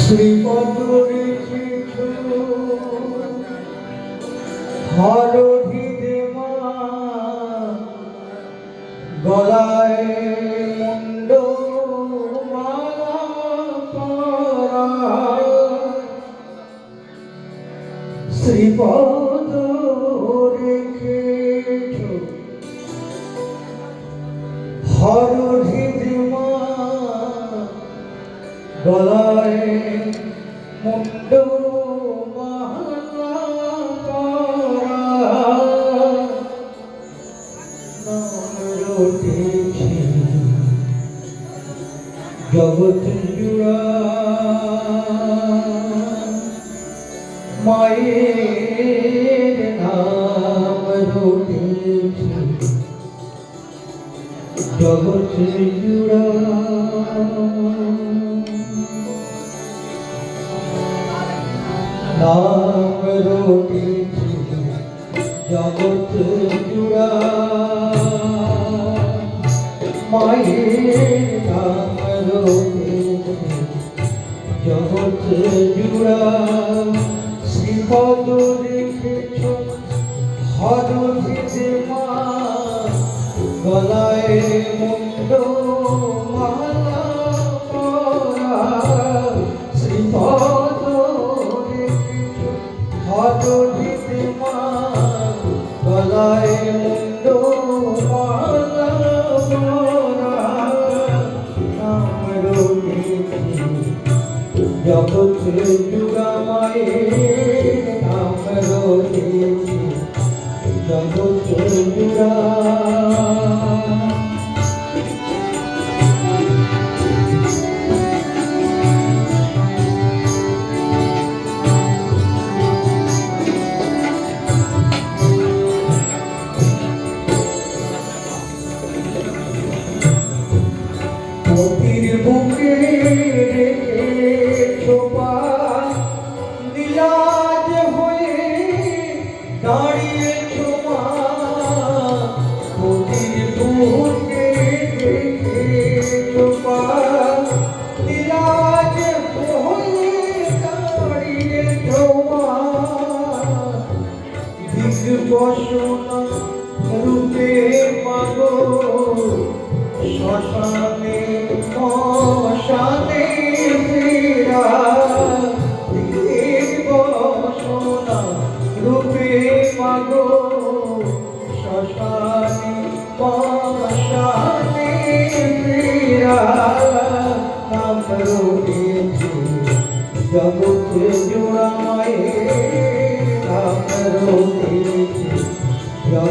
শ্রীপদ রেখেছ গলায় মুন্ড জগৎ জুড়া মায়ের জগৎ জুড়া নাম রটেছে জগৎ জুড়া মায়ের নাম রটেছে জগৎ জুড়া শ্রীপদ রেখেছ হরষিতে মা গলায় মুন্ড মালা শ্রীপদ হরষিতে মা গলায় মুন্ড জগৎ জুড়ামায়ে নদীর বুকে ছোপা নীলাজ দাঁড়িয়ে দিগ্বসনা রূপে মাগো শ্মশানে মশানে ফেরা রূপে মাগো শ্মশানে মশানে ফেরা নাম রয়েছে জগৎ জোড়ায় নাম রয়েছে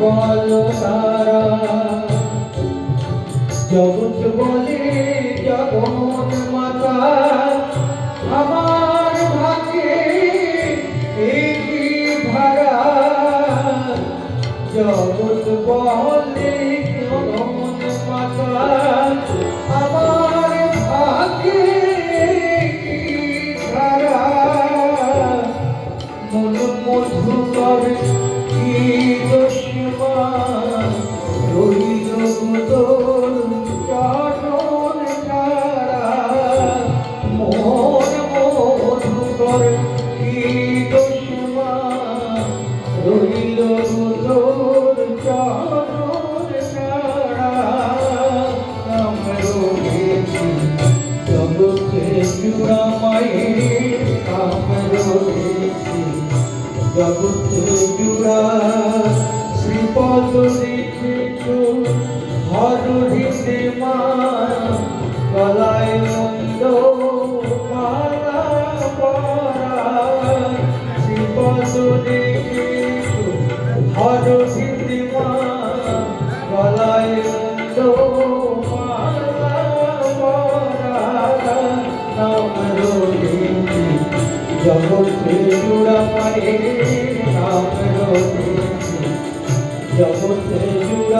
বল তারা জগৎ বলে জগৎ মাতা আমার জগতে জুড়া শ্রীপদ শ্রীকৃত হর হৃদে মায়া কলায় মন্দ শ্রীপদ শ্রীকৃত হর হৃদয়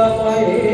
হৃদয়